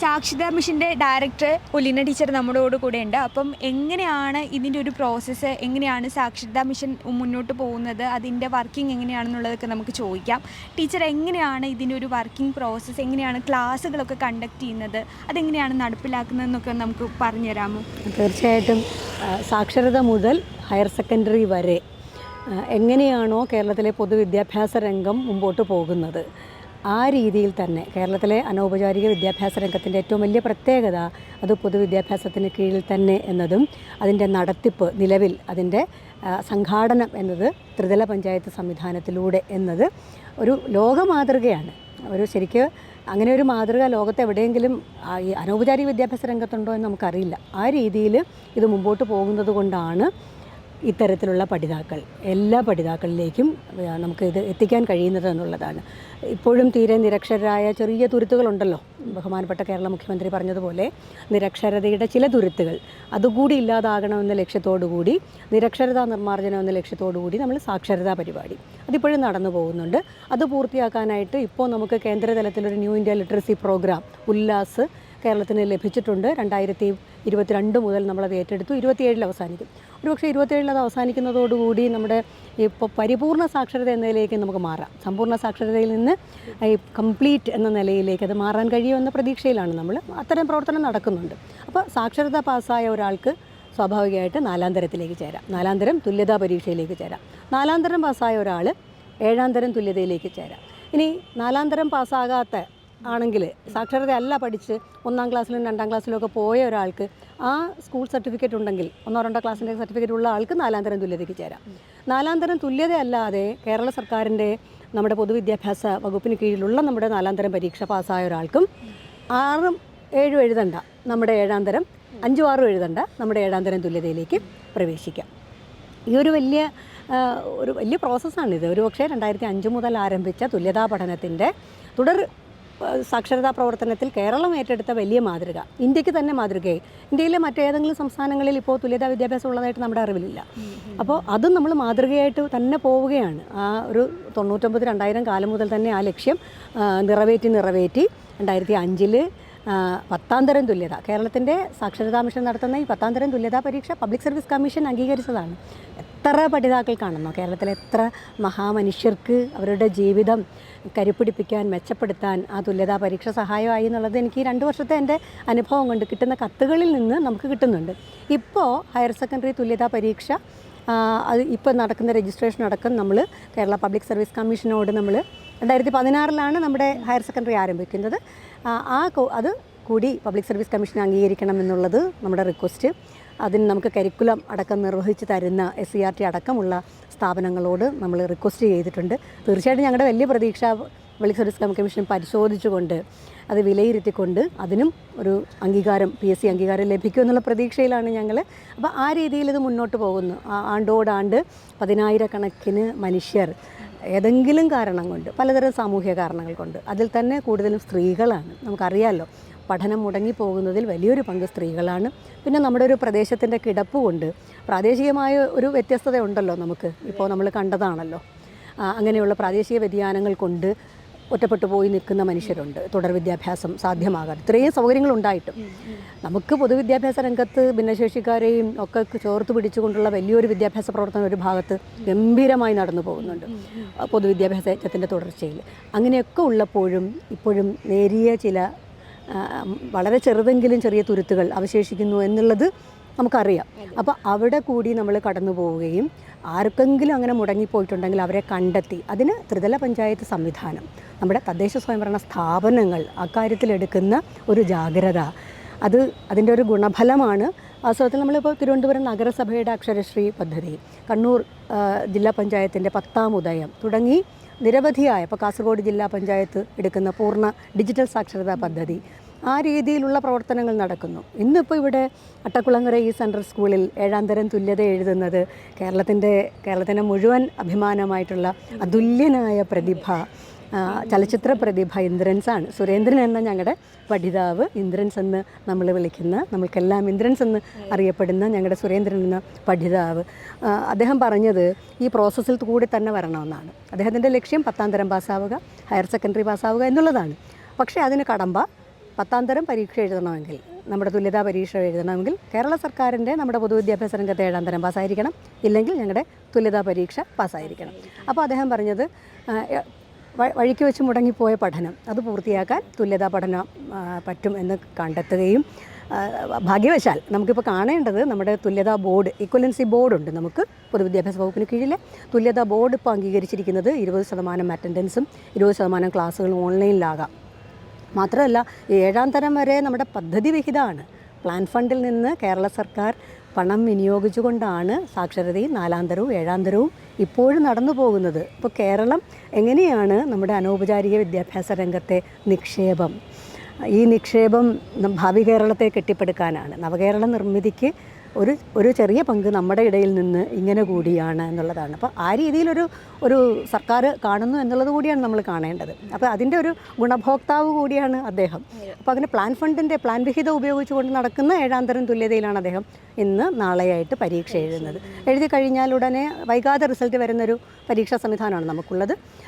സാക്ഷരതാ മിഷന്റെ director Olina teacher നമ്മുടെ കൂടെ ഉണ്ട്. അപ്പം എങ്ങനെയാണ് ഇതിന്റെ ഒരു പ്രോസസ്സ് എങ്ങനെയാണ് സാക്ഷരതാ മിഷൻ മുന്നോട്ട് പോകുന്നത്? അതിന്റെ വർക്കിംഗ് എങ്ങനെയാണെന്നുള്ളതൊക്കെ നമുക്ക് ചോദിക്കാം. ടീച്ചർ എങ്ങനെയാണ് ഇതിന്റെ ഒരു വർക്കിംഗ് പ്രോസസ്സ് എങ്ങനെയാണ് ക്ലാസ്സുകളൊക്കെ കണ്ടക്ട് ചെയ്യുന്നത്? അതെങ്ങനെയാണ് നടപ്പിലാക്കുന്നതെന്നൊക്കെ നമുക്ക് പറഞ്ഞു തരാമോ തീർച്ചയായിട്ടും സാക്ഷരത മുതൽ ഹയർ സെക്കൻഡറി വരെ എങ്ങനെയാണോ കേരളത്തിലെ പൊതുവിദ്യാഭ്യാസ രംഗം മുമ്പോട്ട് പോകുന്നത്? ആ രീതിയിൽ തന്നെ കേരളത്തിലെ അനൗപചാരിക വിദ്യാഭ്യാസ രംഗത്തിന്റെ ഏറ്റവും വലിയ പ്രത്യേകത അത് പൊതുവിദ്യാഭ്യാസത്തിന് കീഴിൽ തന്നെ എന്നതും അതിന്റെ നടത്തിപ്പ് നിലവിൽ അതിന്റെ സംഘാടനം എന്നത് ത്രിതല പഞ്ചായത്ത് സംവിധാനത്തിലൂടെ എന്നത് ഒരു ലോക മാതൃകയാണ് ഒരു ശരിക്ക് അങ്ങനെ ഒരു മാതൃക ലോകത്ത് എവിടെയെങ്കിലും ഈ അനൗപചാരിക വിദ്യാഭ്യാസ രംഗത്തുണ്ടോ എന്ന് നമുക്കറിയില്ല. ആ രീതിയിൽ ഇത് മുമ്പോട്ട് പോകുന്നത് കൊണ്ടാണ് ഇത്തരത്തിലുള്ള പഠിതാക്കൾ എല്ലാ പഠിതാക്കളിലേക്കും നമുക്ക് ഇത് എത്തിക്കാൻ കഴിയുന്നത് എന്നുള്ളതാണ്. ഇപ്പോഴും തീരെ നിരക്ഷരരായ ചെറിയ തുരുത്തുകളുണ്ടല്ലോ. ബഹുമാനപ്പെട്ട കേരള മുഖ്യമന്ത്രി പറഞ്ഞതുപോലെ നിരക്ഷരതയുടെ ചില തുരുത്തുകൾ. അതുകൂടി ഇല്ലാതാകണമെന്ന ലക്ഷ്യത്തോടുകൂടി നിരക്ഷരതാ നിർമ്മാർജനം എന്ന ലക്ഷ്യത്തോടു കൂടി നമ്മൾ സാക്ഷരതാ പരിപാടി അതിപ്പോഴും നടന്നു പോകുന്നുണ്ട്. അത് പൂർത്തിയാക്കാനായിട്ട് ഇപ്പോൾ നമുക്ക് കേന്ദ്രതലത്തിലൊരു new India literacy programme Ullas കേരളത്തിന് ലഭിച്ചിട്ടുണ്ട്. രണ്ടായിരത്തി ഇരുപത്തിരണ്ട് മുതൽ നമ്മളത് ഏറ്റെടുത്തു ഇരുപത്തിയേഴിൽ അവസാനിക്കും. ഒരുപക്ഷെ ഇരുപത്തിയേഴിൽ അത് അവസാനിക്കുന്നതോടുകൂടി നമ്മുടെ ഇപ്പോൾ പരിപൂർണ സാക്ഷരത എന്നതിലേക്ക് നമുക്ക് മാറാം. സമ്പൂർണ സാക്ഷരതയിൽ നിന്ന് ഈ കംപ്ലീറ്റ് എന്ന നിലയിലേക്ക് അത് മാറാൻ കഴിയുമെന്ന പ്രതീക്ഷയിലാണ് നമ്മൾ അത്തരം പ്രവർത്തനം നടക്കുന്നുണ്ട്. അപ്പോൾ സാക്ഷരത പാസ്സായ ഒരാൾക്ക് സ്വാഭാവികമായിട്ട് നാലാം തരത്തിലേക്ക് ചേരാം. നാലാം തരം തുല്യതാ പരീക്ഷയിലേക്ക് ചേരാം. നാലാം തരം പാസ്സായ ഒരാൾ ഏഴാം തരം തുല്യതയിലേക്ക് ചേരാം. ഇനി നാലാം തരം പാസ്സാകാത്ത ആണെങ്കിൽ സാക്ഷരത അല്ല പഠിച്ച് ഒന്നാം ക്ലാസ്സിലും രണ്ടാം ക്ലാസ്സിലും ഒക്കെ പോയ ഒരാൾക്ക് ആ സ്കൂൾ സർട്ടിഫിക്കറ്റ് ഉണ്ടെങ്കിൽ ഒന്നോ രണ്ടോ ക്ലാസ്സിന്റെ സർട്ടിഫിക്കറ്റ് ഉള്ള ആൾക്ക് നാലാം തരം തുല്യതയ്ക്ക് ചേരാം. നാലാം തരം തുല്യത അല്ലാതെ കേരള സർക്കാരിന്റെ നമ്മുടെ പൊതുവിദ്യാഭ്യാസ വകുപ്പിന് കീഴിലുള്ള നമ്മുടെ നാലാം തരം പരീക്ഷ പാസ്സായ ഒരാൾക്കും ആറും ഏഴും എഴുതണ്ട നമ്മുടെ ഏഴാം തരം അഞ്ചും ആറും എഴുതണ്ട നമ്മുടെ ഏഴാം തരം തുല്യതയിലേക്ക് പ്രവേശിക്കാം. ഈ ഒരു വലിയ ഒരു വലിയ പ്രോസസ്സാണിത് ഒരു പക്ഷേ രണ്ടായിരത്തി അഞ്ച് മുതൽ ആരംഭിച്ച തുല്യതാ പഠനത്തിന്റെ തുടർ സാക്ഷരതാ പ്രവർത്തനത്തിൽ കേരളം ഏറ്റെടുത്ത വലിയ മാതൃക. ഇന്ത്യയ്ക്ക് തന്നെ മാതൃകയായി. ഇന്ത്യയിലെ മറ്റേതെങ്കിലും സംസ്ഥാനങ്ങളിൽ ഇപ്പോൾ തുല്യതാ വിദ്യാഭ്യാസം ഉള്ളതായിട്ട് നമ്മുടെ അറിവിലില്ല. അപ്പോൾ അതും നമ്മൾ മാതൃകയായിട്ട് തന്നെ പോവുകയാണ്. ആ ഒരു തൊണ്ണൂറ്റൊമ്പത് രണ്ടായിരം കാലം മുതൽ തന്നെ ആ ലക്ഷ്യം നിറവേറ്റി നിറവേറ്റി രണ്ടായിരത്തി അഞ്ചിൽ പത്താം തരം തുല്യത. കേരളത്തിന്റെ സാക്ഷരതാ മിഷൻ നടത്തുന്ന ഈ പത്താം തരം തുല്യതാ പരീക്ഷ പബ്ലിക് സർവീസ് കമ്മീഷൻ അംഗീകരിച്ചതാണ്. എത്ര പഠിതാക്കൾ കാണുന്നു? കേരളത്തിലെ എത്ര മഹാമനുഷ്യർക്ക് അവരുടെ ജീവിതം കരുപ്പിടിപ്പിക്കാൻ മെച്ചപ്പെടുത്താൻ ആ തുല്യതാ പരീക്ഷ സഹായമായി എന്നുള്ളത് എനിക്ക് രണ്ട് വർഷത്തെ എന്റെ അനുഭവം കൊണ്ട് കിട്ടുന്ന കത്തുകളിൽ നിന്ന് നമുക്ക് കിട്ടുന്നുണ്ട്. ഇപ്പോൾ ഹയർ സെക്കൻഡറി തുല്യതാ പരീക്ഷ അത് ഇപ്പോൾ നടക്കുന്ന രജിസ്ട്രേഷൻ അടക്കം നമ്മൾ കേരള പബ്ലിക് സർവീസ് കമ്മീഷനോട് നമ്മൾ രണ്ടായിരത്തി പതിനാറിലാണ് നമ്മുടെ ഹയർ സെക്കൻഡറി ആരംഭിക്കുന്നത്. ആ അത് കൂടി പബ്ലിക് സർവീസ് കമ്മീഷൻ അംഗീകരിക്കണം എന്നുള്ളത് നമ്മുടെ റിക്വസ്റ്റ്. അതിന് നമുക്ക് കരിക്കുലം അടക്കം നിർവഹിച്ച് തരുന്ന എസ് സി ആർ ടി അടക്കമുള്ള സ്ഥാപനങ്ങളോട് നമ്മൾ റിക്വസ്റ്റ് ചെയ്തിട്ടുണ്ട്. തീർച്ചയായിട്ടും ഞങ്ങളുടെ വലിയ പ്രതീക്ഷ പബ്ലിക് സർവീസ് കമ്മീഷൻ പരിശോധിച്ചുകൊണ്ട് അത് വിലയിരുത്തിക്കൊണ്ട് അതിനും ഒരു അംഗീകാരം പി എസ് സി അംഗീകാരം ലഭിക്കും എന്നുള്ള പ്രതീക്ഷയിലാണ് ഞങ്ങൾ അപ്പോൾ ആ രീതിയിൽ ഇത് മുന്നോട്ട് പോകുന്നു. ആണ്ടോടാണ്ട് പതിനായിരക്കണക്കിന് മനുഷ്യർ ഏതെങ്കിലും കാരണം കൊണ്ട് പലതരം സാമൂഹ്യ കാരണങ്ങൾ കൊണ്ട് അതിൽ തന്നെ കൂടുതലും സ്ത്രീകളാണ്. നമുക്കറിയാമല്ലോ പഠനം മുടങ്ങിപ്പോകുന്നതിൽ വലിയൊരു പങ്ക് സ്ത്രീകളാണ്. പിന്നെ നമ്മുടെ ഒരു പ്രദേശത്തിന്റെ കിടപ്പ് കൊണ്ട് പ്രാദേശികമായ ഒരു വ്യത്യസ്തത ഉണ്ടല്ലോ നമുക്ക്. ഇപ്പോൾ നമ്മൾ കണ്ടതാണല്ലോ. അങ്ങനെയുള്ള പ്രാദേശിക വ്യതിയാനങ്ങൾ കൊണ്ട് ഒറ്റപ്പെട്ടു പോയി നിൽക്കുന്ന മനുഷ്യരുണ്ട്. തുടർ വിദ്യാഭ്യാസം സാധ്യമാകാൻ ഇത്രയും സൗകര്യങ്ങൾ ഉണ്ടായിട്ടും നമുക്ക് പൊതുവിദ്യാഭ്യാസ രംഗത്ത് ഭിന്നശേഷിക്കാരെയും ഒക്കെ ചേർത്ത് പിടിച്ചുകൊണ്ടുള്ള വലിയൊരു വിദ്യാഭ്യാസ പ്രവർത്തനം ഒരു ഭാഗത്ത് ഗംഭീരമായി നടന്നു പോകുന്നുണ്ട്. പൊതുവിദ്യാഭ്യാസ യജ്ഞത്തിന്റെ തുടർച്ചയിൽ. അങ്ങനെയൊക്കെ ഉള്ളപ്പോഴും ഇപ്പോഴും നേരിയ ചില വളരെ ചെറുതെങ്കിലും ചെറിയ തുരുത്തുകൾ അവശേഷിക്കുന്നു എന്നുള്ളത് നമുക്കറിയാം. അപ്പോൾ അവിടെ കൂടി നമ്മൾ കടന്നു പോവുകയും ആർക്കെങ്കിലും അങ്ങനെ മുടങ്ങിപ്പോയിട്ടുണ്ടെങ്കിൽ അവരെ കണ്ടെത്തി. അതിന് ത്രിതല പഞ്ചായത്ത് സംവിധാനം നമ്മുടെ തദ്ദേശ സ്വയംഭരണ സ്ഥാപനങ്ങൾ അക്കാര്യത്തിലെടുക്കുന്ന ഒരു ജാഗ്രത. അത് അതിന്റെ ഒരു ഗുണഫലമാണ്. വാസ്തവത്തിൽ നമ്മളിപ്പോൾ തിരുവനന്തപുരം നഗരസഭയുടെ അക്ഷരശ്രീ പദ്ധതി കണ്ണൂർ ജില്ലാ പഞ്ചായത്തിന്റെ പത്താം ഉദയം തുടങ്ങി നിരവധിയായ ഇപ്പോൾ കാസർഗോഡ് ജില്ലാ പഞ്ചായത്ത് എടുക്കുന്ന പൂർണ ഡിജിറ്റൽ സാക്ഷരതാ പദ്ധതി ആ രീതിയിലുള്ള പ്രവർത്തനങ്ങൾ നടക്കുന്നു. ഇന്നിപ്പോൾ ഇവിടെ അട്ടക്കുളങ്ങര ഈ സെൻട്രൽ സ്കൂളിൽ ഏഴാം തരം തുല്യത എഴുതുന്നത് കേരളത്തിന്റെ കേരളത്തിന്റെ മുഴുവൻ അഭിമാനമായിട്ടുള്ള അതുല്യനായ പ്രതിഭ ചലച്ചിത്ര പ്രതിഭ ഇന്ദ്രൻസ് ആണ് സുരേന്ദ്രൻ എന്ന ഞങ്ങളുടെ പഠിതാവ് ഇന്ദ്രൻസ് എന്ന് നമ്മൾ വിളിക്കുന്ന നമ്മൾക്കെല്ലാം ഇന്ദ്രൻസ് എന്ന് അറിയപ്പെടുന്ന ഞങ്ങളുടെ സുരേന്ദ്രൻ എന്ന പഠിതാവ്. അദ്ദേഹം പറഞ്ഞത് ഈ പ്രോസസ്സിൽ കൂടി തന്നെ വരണമെന്നാണ്. അദ്ദേഹത്തിന്റെ ലക്ഷ്യം പത്താം തരം പാസ്സാവുക ഹയർ സെക്കൻഡറി പാസ്സാവുക എന്നുള്ളതാണ്. പക്ഷേ അതിന് കടമ്പ പത്താം തരം പരീക്ഷ എഴുതണമെങ്കിൽ നമ്മുടെ തുല്യതാ പരീക്ഷ എഴുതണമെങ്കിൽ കേരള സർക്കാരിന്റെ നമ്മുടെ പൊതുവിദ്യാഭ്യാസ രംഗത്തെ ഏഴാം തരം പാസ്സായിരിക്കണം. ഇല്ലെങ്കിൽ ഞങ്ങളുടെ തുല്യതാ പരീക്ഷ പാസ്സായിരിക്കണം. അപ്പോൾ അദ്ദേഹം പറഞ്ഞത് വഴിക്ക് വെച്ച് മുടങ്ങിപ്പോയ പഠനം അത് പൂർത്തിയാക്കാൻ തുല്യതാ പഠനം പറ്റും എന്ന് കണ്ടെത്തുകയും ഭാഗ്യവശാൽ നമുക്കിപ്പോൾ കാണേണ്ടത് നമ്മുടെ തുല്യതാ ബോർഡ് ഇക്വലൻസി ബോർഡുണ്ട് നമുക്ക് പൊതുവിദ്യാഭ്യാസ വകുപ്പിന് കീഴിലെ. തുല്യതാ ബോർഡ് ഇപ്പോൾ അംഗീകരിച്ചിരിക്കുന്നത് ഇരുപത് ശതമാനം അറ്റൻഡൻസും ഇരുപത് ശതമാനം ക്ലാസ്സുകളും ഓൺലൈനിലാകാം. മാത്രമല്ല ഏഴാം തരം വരെ നമ്മുടെ പദ്ധതി വിഹിതമാണ്. പ്ലാൻ ഫണ്ടിൽ നിന്ന് കേരള സർക്കാർ പണം വിനിയോഗിച്ചുകൊണ്ടാണ് സാക്ഷരതയും നാലാം തരവും ഏഴാം തരവും ഇപ്പോഴും നടന്നു പോകുന്നത്. ഇപ്പോൾ കേരളം എങ്ങനെയാണ് നമ്മുടെ അനൗപചാരിക വിദ്യാഭ്യാസ രംഗത്തെ നിക്ഷേപം? ഈ നിക്ഷേപം ഭാവി കേരളത്തെ കെട്ടിപ്പടുക്കാനാണ്. നവകേരള നിർമ്മിതിക്ക് ഒരു ഒരു ചെറിയ പങ്ക് നമ്മുടെ ഇടയിൽ നിന്ന് ഇങ്ങനെ കൂടിയാണ് എന്നുള്ളതാണ്. അപ്പോൾ ആ രീതിയിലൊരു ഒരു സർക്കാർ കാണുന്നു എന്നുള്ളത് കൂടിയാണ് നമ്മൾ കാണേണ്ടത്. അപ്പോൾ അതിന്റെ ഒരു ഗുണഭോക്താവ് കൂടിയാണ് അദ്ദേഹം. അപ്പോൾ അതിന് പ്ലാൻ ഫണ്ടിന്റെ പ്ലാൻ വിഹിതം ഉപയോഗിച്ചുകൊണ്ട് നടക്കുന്ന ഏഴാം തരം തുല്യതയിലാണ് അദ്ദേഹം ഇന്ന് നാളെയായിട്ട് പരീക്ഷ എഴുതുന്നത്. എഴുതി കഴിഞ്ഞാൽ ഉടനെ വൈകാതെ റിസൾട്ട് വരുന്നൊരു പരീക്ഷാ സംവിധാനമാണ് നമുക്കുള്ളത്.